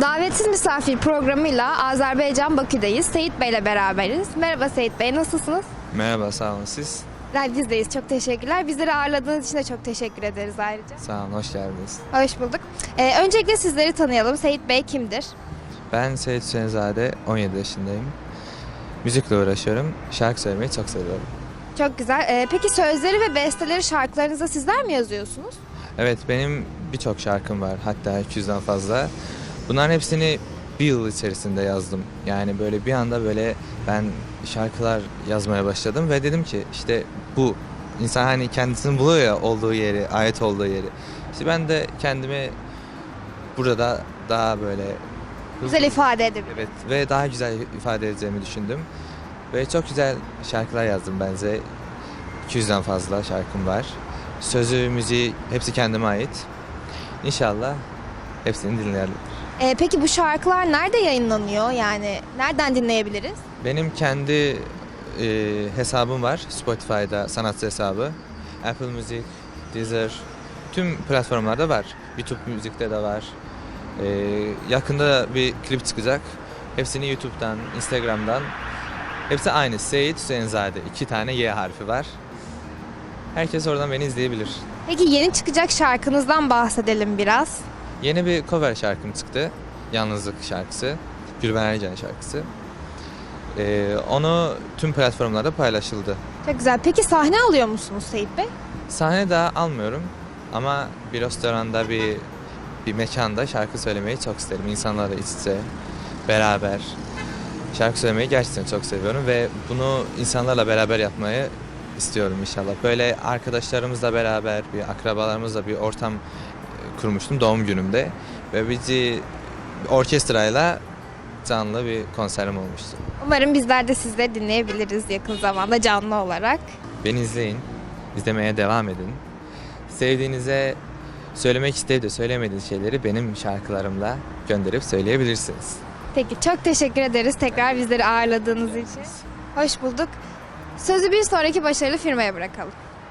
Davetsiz Misafir programıyla Azerbaycan Bakü'deyiz. Seyit Bey ile beraberiz. Merhaba Seyit Bey, nasılsınız? Merhaba, sağ olun siz. Ben bizdeyiz, çok teşekkürler. Bizleri ağırladığınız için de çok teşekkür ederiz ayrıca. Sağ olun, hoş geldiniz. Hoş bulduk. Ee, öncelikle sizleri tanıyalım. Seyit Bey kimdir? Ben Seyit Hüseyinzade, 17 yaşındayım. Müzikle uğraşıyorum, şarkı söylemeyi çok seviyorum. Çok güzel. Ee, peki sözleri ve besteleri şarkılarınıza sizler mi yazıyorsunuz? Evet, benim birçok şarkım var, hatta 200'den fazla. Bunların hepsini bir yıl içerisinde yazdım. Yani böyle bir anda böyle ben şarkılar yazmaya başladım ve dedim ki işte bu insan hani kendisini buluyor ya olduğu yeri, ait olduğu yeri. İşte ben de kendimi burada daha böyle Güzel ifade edebilir. Evet ve daha güzel ifade edeceğimi düşündüm. Ve çok güzel şarkılar yazdım bence. 200'den fazla şarkım var. Sözü, müziği hepsi kendime ait. İnşallah hepsini dinleyelim. Ee, peki bu şarkılar nerede yayınlanıyor? Yani nereden dinleyebiliriz? Benim kendi e, hesabım var Spotify'da sanatçı hesabı. Apple Music, Deezer, tüm platformlarda var. YouTube Müzik'te de var. E, yakında da bir klip çıkacak. Hepsini YouTube'dan, Instagram'dan. Hepsi aynı. Seyit Hüseyinzade. İki tane Y harfi var. Herkes oradan beni izleyebilir. Peki yeni çıkacak şarkınızdan bahsedelim biraz. Yeni bir cover şarkım çıktı. Yalnızlık şarkısı. Gülben Ergen şarkısı. E, onu tüm platformlarda paylaşıldı. Çok güzel. Peki sahne alıyor musunuz Seyit Bey? Sahne daha almıyorum ama bir restoranda bir bir mekanda şarkı söylemeyi çok isterim. İnsanlarla iç içe, beraber şarkı söylemeyi gerçekten çok seviyorum ve bunu insanlarla beraber yapmayı istiyorum inşallah. Böyle arkadaşlarımızla beraber, bir akrabalarımızla bir ortam kurmuştum doğum günümde ve bizi orkestrayla canlı bir konserim olmuştu. Umarım bizler de sizleri dinleyebiliriz yakın zamanda canlı olarak. Beni izleyin. izlemeye devam edin. Sevdiğinize söylemek isteyip de söylemediğiniz şeyleri benim şarkılarımla gönderip söyleyebilirsiniz. Peki çok teşekkür ederiz tekrar bizleri ağırladığınız için. Hoş bulduk. Sözü bir sonraki başarılı firmaya bırakalım.